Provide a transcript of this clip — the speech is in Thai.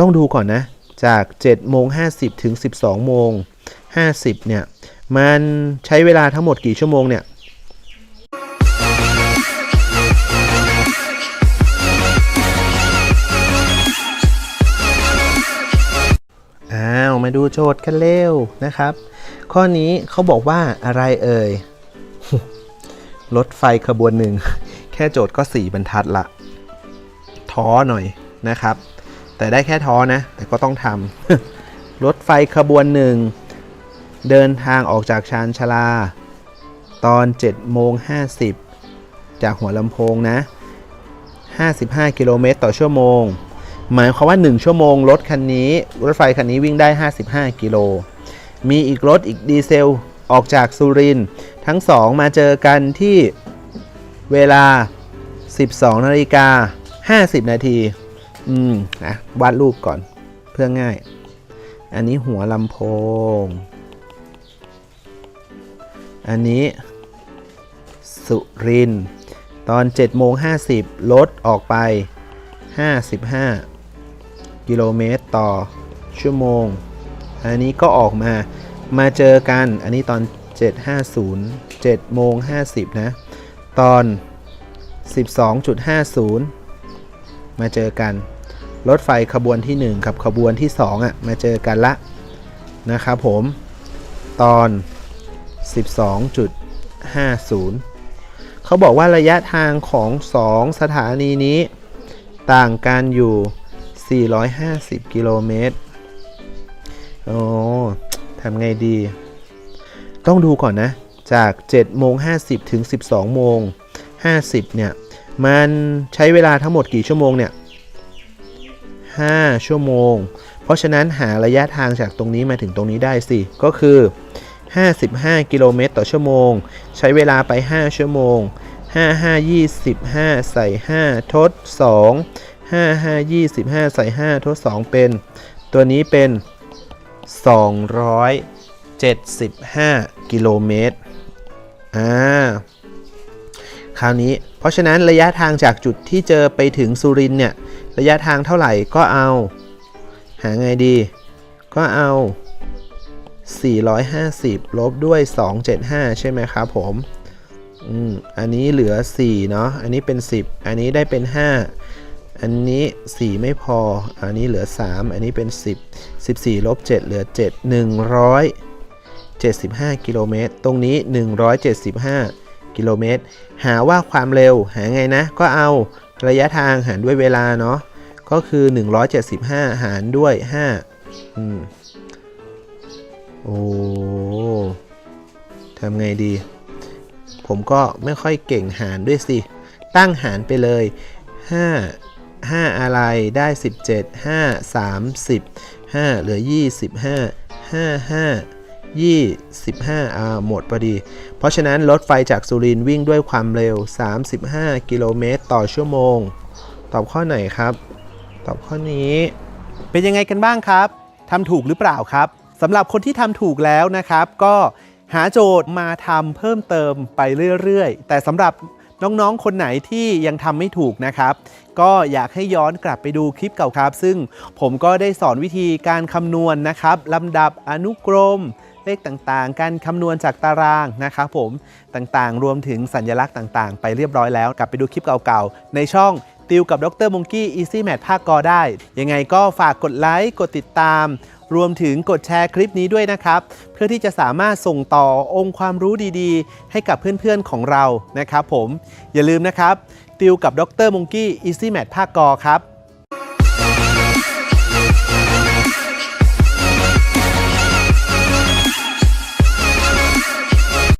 ต้องดูก่อนนะ จาก7โมง50 ถึง 12โมง50 เนี่ย มันใช้เวลาทั้งหมดกี่ชั่วโมงเนี่ยอ้าว มาดูโจทย์กันเร็วนะครับ ข้อนี้เขาบอกว่าอะไรเอ่ย รถไฟขบวนหนึ่ง แค่โจทย์ก็ 4 บรรทัดละ ท้อหน่อยนะครับ แต่ได้แค่ท้อนะ แต่ก็ต้องทำรถไฟขบวนหนึ่ง เดินทางออกจากชานชาลา ตอน7โมง50 จากหัวลำโพงนะ 55 กิโลเมตรต่อชั่วโมง หมายความว่า 1 ชั่วโมง รถคันนี้ รถไฟคันนี้วิ่งได้ 55 กิโล มีอีกรถอีกดีเซลออกจากสุรินทั้งสองมาเจอกันที่เวลา 12นาฬิกา50 นาที อืมนะวาดรูปก่อนเพื่อง่าย อันนี้หัวลำโพง อันนี้ สุริน ตอน7โมง50 ลดออกไป 55 กิโลเมตรต่อชั่วโมง อันนี้ก็ออกมา มาเจอกัน อันนี้ตอน 750 7โมง50 นะ ตอน 12.50 มาเจอกัน รถไฟขบวนที่ 1 กับขบวนที่ 2อะมาเจอกันละนะครับผมตอน 12.50 เขาบอกว่าระยะทางของ 2 สถานีนี้ ต่างกันอยู่ 450 กิโลเมตรโอ้ทำไงดี ต้องดูก่อนนะ จาก7โมง50 ถึง 12โมง50 เนี่ย มันใช้เวลาทั้งหมดกี่ชั่วโมงเนี่ย 5 ชั่วโมง เพราะฉะนั้นหาระยะทางจากตรงนี้มาถึงตรงนี้ได้สิ ก็คือ 55 กิโลเมตรต่อชั่วโมง ใช้เวลาไป 5 ชั่วโมง 5 5 25 ใส่ 5 ทด 2 5 5 25 ใส่ 5 ทด 2 เป็น ตัวนี้เป็น 275 กิโลเมตร อ่า คราวนี้ เพราะฉะนั้นระยะทางจากจุดที่เจอไปถึงสุรินเนี่ย ระยะทางเท่าไหร่ก็เอา หาไงดี ก็เอา 450 ลบด้วย 275 ใช่ไหมครับผมอืมอันนี้เหลือ 4 เนาะ อันนี้เป็น 10 อันนี้ได้เป็น 5 อันนี้ 4 ไม่พอ อันนี้เหลือ 3 อันนี้เป็น 10 14 ลบ 7 เหลือ 7 175 กิโลเมตร ตรงนี้ 175 กิโลเมตร หาว่าความเร็ว หาไงนะ ก็เอาระยะทางหารด้วยเวลาเนาะ ก็คือ 175 หารด้วย 5 อืม โอ้ทำไงดี ผมก็ไม่ค่อยเก่งหารด้วยสิ ตั้งหารไปเลย 5 5 อะไรได้ 17 5 30 5 เหลือ 25 5 5 25อ่าหมดพอดี เพราะฉะนั้นรถไฟจากสุรินทร์วิ่งด้วยความเร็ว 35 กิโลเมตรต่อชั่วโมง ตอบข้อไหนครับ ตอบข้อนี้ เป็นยังไงกันบ้างครับทำถูกหรือเปล่าครับสำหรับคนที่ทำถูกแล้วนะครับ ก็หาโจทย์มาทำเพิ่มเติมไปเรื่อยๆ แต่สำหรับน้องๆ คนไหนที่ยังทำไม่ถูกนะครับ ก็อยากให้ย้อนกลับไปดูคลิปเก่าครับ ซึ่งผมก็ได้สอนวิธีการคำนวณนะครับลำดับอนุกรม เลขต่างๆ การคำนวณจากตารางนะครับผมต่างๆ รวมถึงสัญลักษณ์ต่างๆ ไปเรียบร้อยแล้ว กลับไปดูคลิปเก่าๆ ในช่อง ติวกับดรมงกี้ Easy Math ภาคกอได้ ยังไงก็ฝากกดไลค์กดติดตาม รวมถึงกดแชร์คลิปนี้ด้วยนะครับ เพื่อที่จะสามารถส่งต่อองค์ความรู้ดีๆ ให้กับเพื่อนๆของเรานะครับผมอย่าลืมนะครับ ติวกับดรมงกี้ Easy Math ภาคกอครับ